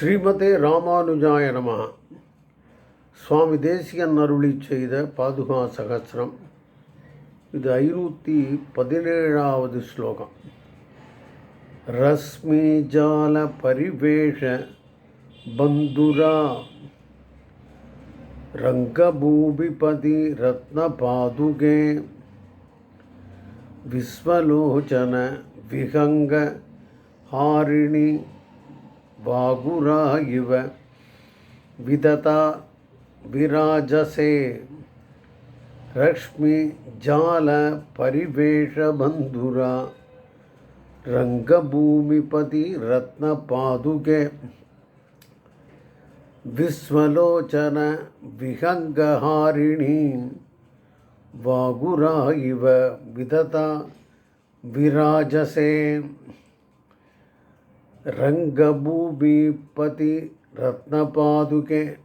ஸ்ரீமதே ராமானுஜாய நம. சுவாமி தேசிகன் அருளி செய்த பாதுகா சகசிரம். இது ஐநூற்றி பதினேழாவது ஸ்லோகம். ரஸ்மி ஜால பரிவேஷ பந்துரா. ரங்கபூபிபதி ரத்ன பாதுகே விஸ்வலோச்சன விஹங்க ஹாரிணி बाहुरायुव विदता विराजसे। रक्ष्मीजालपरिवेषबन्धुरा रङ्गभूमिपतिरत्नपादुके विस्मलोचनविहङ्गहारिणीं वागुरा इव विदता विराजसे। ரங்கபூபிபதி ரத்னபாதுகே.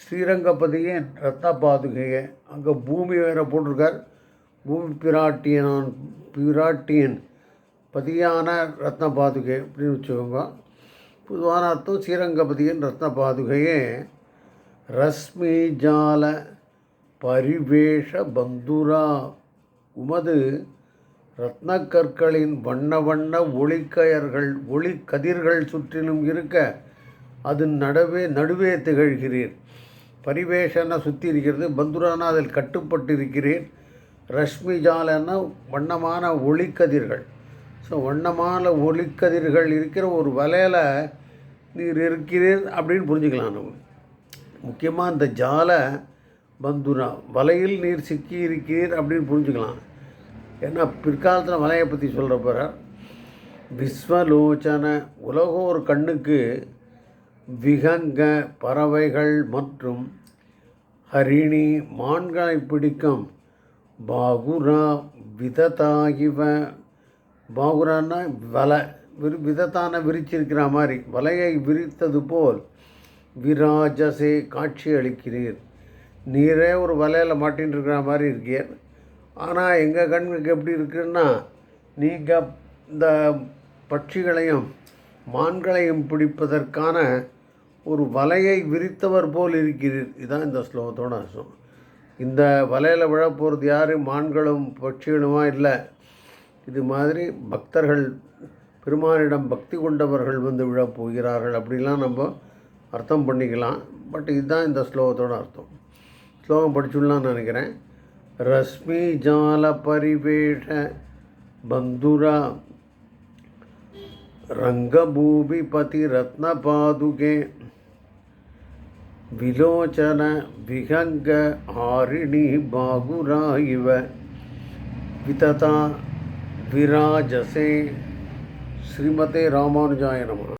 ஸ்ரீரங்கபதியின் ரத்னபாதுகையே. அங்கே பூமி வேற போட்டிருக்கார். பூமி பிராட்டியனான் பிராட்டியன் பதியான ரத்னபாதுகை அப்படின்னு வச்சுக்கோங்க. பொதுவான அர்த்தம் ஸ்ரீரங்கபதியின் ரத்னபாதுகையே. ரஸ்மி ஜால பரிவேஷ பந்துரா. உமது ரத்னக்கற்களின் வண்ண வண்ண ஒளிக்கயர்கள் ஒளி கதிர்கள் சுற்றிலும் இருக்க அது நடுவே நடுவே திகழ்கிறீர். பரிவேஷன சுற்றி இருக்கிறது பந்துரானா அதில் கட்டுப்பட்டு இருக்கிறீர் ரஷ்மி ஜாலன்னா வண்ணமான ஒளிக்கதிர்கள். ஸோ வண்ணமான ஒளிக்கதிர்கள் இருக்கிற ஒரு வலையில் நீர் இருக்கிறீர் அப்படின்னு புரிஞ்சுக்கலாம் நம்ம. முக்கியமாக இந்த ஜால பந்துரா வலையில் நீர் சிக்கி இருக்கிறீர் அப்படின்னு புரிஞ்சுக்கலாம். ஏன்னா பிற்காலத்தில் மலையை பற்றி சொல்கிற போகிற விஸ்வலோச்சன உலகோர் கண்ணுக்கு விகங்க பறவைகள் மற்றும் ஹரிணி மான்களை பிடிக்கும். பாகுரா விததாகிவ பாகுரான்னா வலை விரி விதத்தான விரிச்சிருக்கிற மாதிரி வலையை விரித்தது போல் விராஜசே காட்சி அளிக்கிறீர் நீரே ஒரு வலையில் மாட்டின்னு இருக்கிற மாதிரி இருக்கீர். ஆனால் எங்கள் கண்ணுக்கு எப்படி இருக்குன்னா நீங்கள் இந்த பட்சிகளையும் மான்களையும் பிடிப்பதற்கான ஒரு வலையை விரித்தவர் போல் இருக்கிறீர். இதுதான் இந்த ஸ்லோகத்தோட அர்த்தம். இந்த வலையில் விழப்போகிறது யார்? மான்களும் பட்சிகளுமா? இல்லை இது மாதிரி பக்தர்கள் பெருமானிடம் பக்தி கொண்டவர்கள் வந்து விழப்போகிறார்கள் அப்படிலாம் நம்ம அர்த்தம் பண்ணிக்கலாம். பட் இதுதான் இந்த ஸ்லோகத்தோட அர்த்தம். ஸ்லோகம் படிச்சுடலாம்னு நினைக்கிறேன். रश्मिजालपरिवेश बन्धुरा रङ्गभूमिपतिरत्नपादुके विलोचन विहङ्ग हारिणी बागुरा इव वितता विराजसे। श्रीमते रामानुजाय नमः।